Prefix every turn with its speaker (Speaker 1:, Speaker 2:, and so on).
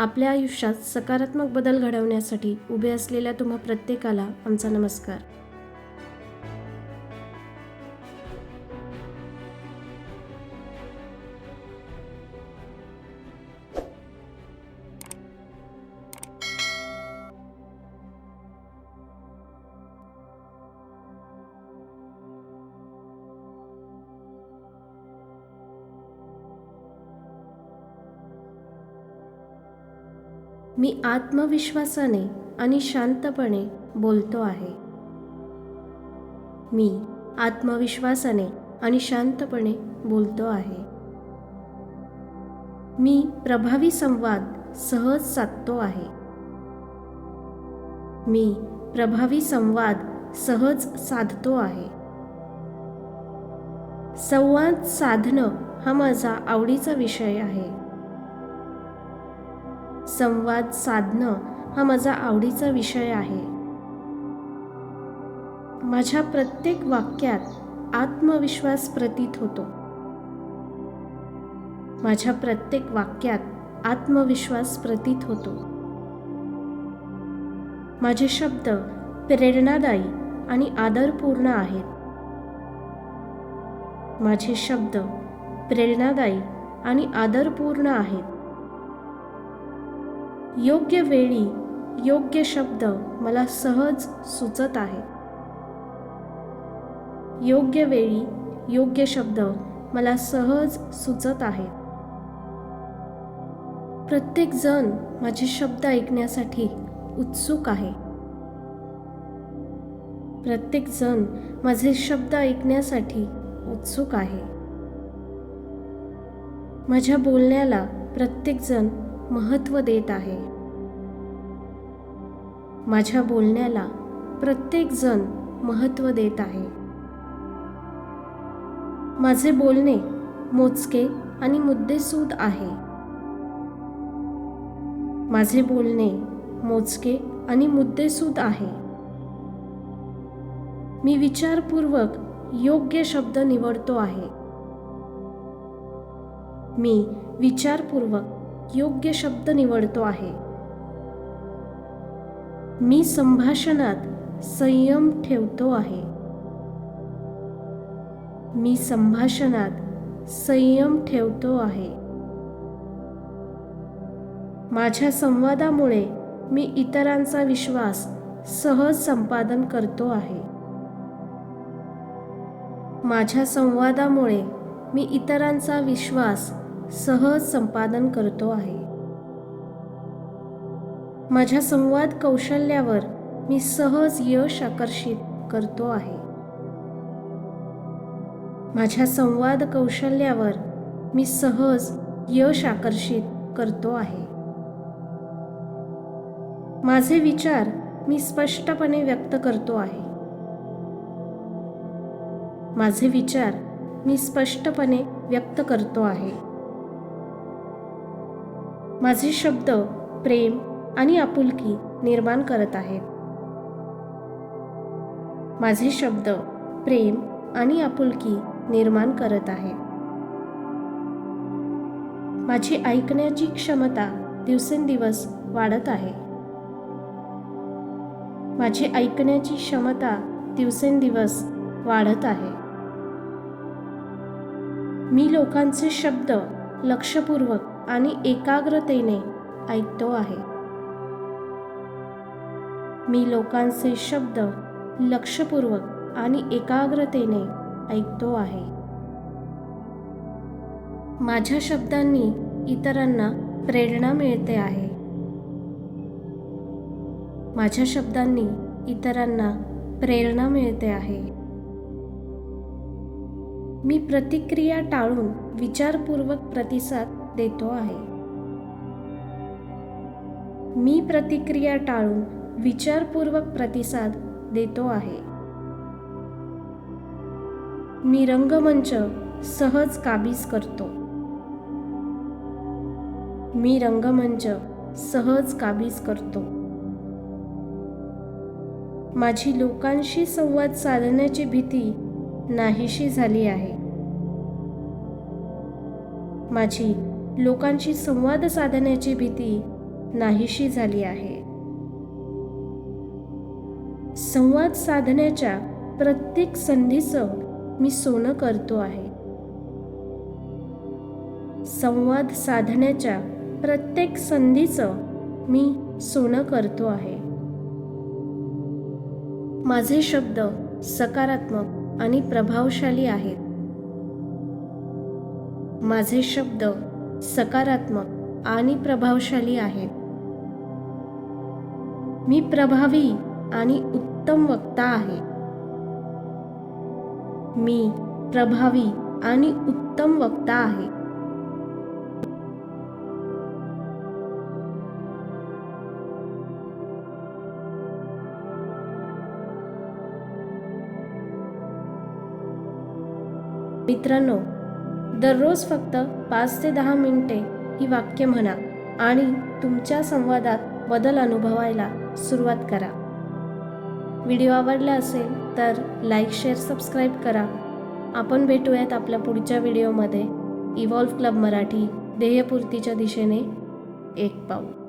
Speaker 1: आपल्या आयुष्यात सकारात्मक बदल घडवण्यासाठी उभे असलेल्या तुम्हा प्रत्येकाला आमचा नमस्कार. मी आत्मविश्वासाने आणि शांतपणे बोलतो आहे. मी आत्मविश्वासाने आणि शांतपणे बोलतो आहे. मी प्रभावी संवाद सहज साधतो आहे. मी प्रभावी संवाद सहज साधतो आहे. संवाद साधणं हा माझा आवडीचा विषय आहे. संवाद साधणं हा माझा आवडीचा विषय आहे. माझ्या प्रत्येक वाक्यात आत्मविश्वास प्रतीत होतो. माझ्या प्रत्येक वाक्यात आत्मविश्वास प्रतीत होतो. माझे शब्द प्रेरणादायी आणि आदरपूर्ण आहेत. माझे शब्द प्रेरणादायी आणि आदरपूर्ण आहेत. योग्य वेळी योग्य शब्द मला सहज सुचत आहे. योग्य वेळी योग्य शब्द मला सहज सुचत आहेत प्रत्येक जण माझे शब्द ऐकण्यासाठी उत्सुक आहे. प्रत्येक जण माझे शब्द ऐकण्यासाठी उत्सुक आहे. माझ्या बोलण्याला प्रत्येकजण महत्त्व देत आहे. माझ्या बोलण्याला प्रत्येकजण महत्त्व देत आहे. माझे बोलणे मोजके आणि मुद्देसूद आहे. माझे बोलणे मोजके आणि मुद्देसूद आहे. मी विचारपूर्वक योग्य शब्द निवडतो आहे. मी विचारपूर्वक योग्य शब्द निवडतो आहे. मी संभाषणात संयम ठेवतो आहे. मी संभाषणात संयम ठेवतो आहे. माझ्या संवादामुळे मी इतरांचा विश्वास सहज संपादन करतो आहे. माझ्या संवादामुळे मी इतरांचा विश्वास सहज संपादन करतो आहे. माझ्या संवाद कौशल्यावर मी सहज यश आकर्षित करतो आहे. माझ्या संवाद कौशल्यावर मी सहज यश आकर्षित करतो आहे. माझे विचार मी स्पष्टपणे व्यक्त करतो आहे. माझे विचार मी स्पष्टपणे व्यक्त करतो आहे. माझे शब्द प्रेम आणि आपुलकी निर्माण करत आहेत. माझे शब्द प्रेम आणि आपुलकी निर्माण करत आहेत. माझी ऐकण्याची क्षमता दिवसेंदिवस वाढत आहे. माझी ऐकण्याची क्षमता दिवसेंदिवस वाढत आहे. मी लोकांचे शब्द लक्षपूर्वक आणि एकाग्रतेने ऐकतो आहे. मी लोकांचे शब्द लक्षपूर्वक आणि एकाग्रतेने ऐकतो आहे. माझ्या शब्दांनी इतरांना प्रेरणा मिळते आहे. माझ्या शब्दांनी इतरांना प्रेरणा मिळते आहे. मी प्रतिक्रिया टाळून विचारपूर्वक प्रतिसाद देतो आहे. मी प्रतिक्रिया टाळून विचारपूर्वक प्रतिसाद देतो आहे. मी रंगमंच सहज काबीज करतो. मी रंगमंच सहज काबीज करतो. माझी लोकांशी संवाद साधण्याची भीती नाहीशी झाली आहे. माझी लोकांशी संवाद साधण्याची भीती नाहीशी झाली आहे. संवाद साधण्याच्या प्रत्येक संधीचं मी सोनं करतो आहे. संवाद साधण्याच्या प्रत्येक संधीचं मी सोनं करतो आहे. माझे शब्द सकारात्मक आणि प्रभावशाली आहेत. माझे शब्द सकारात्मक आणि प्रभावशाली आहेत मी प्रभावी आणि उत्तम वक्ता आहे. मी प्रभावी आणि उत्तम वक्ता आहे. मित्रांनो दररोज फक्त पाच ते दहा मिनिटे ही वाक्य म्हणा आणि तुमच्या संवादात बदल अनुभवायला सुरुवात करा. व्हिडिओ आवडला असेल तर लाईक शेअर सबस्क्राईब करा. आपण भेटूयात आपल्या पुढच्या व्हिडिओमध्ये. इव्हॉल्व क्लब मराठी ध्येयपूर्तीच्या दिशेने एक पाऊल.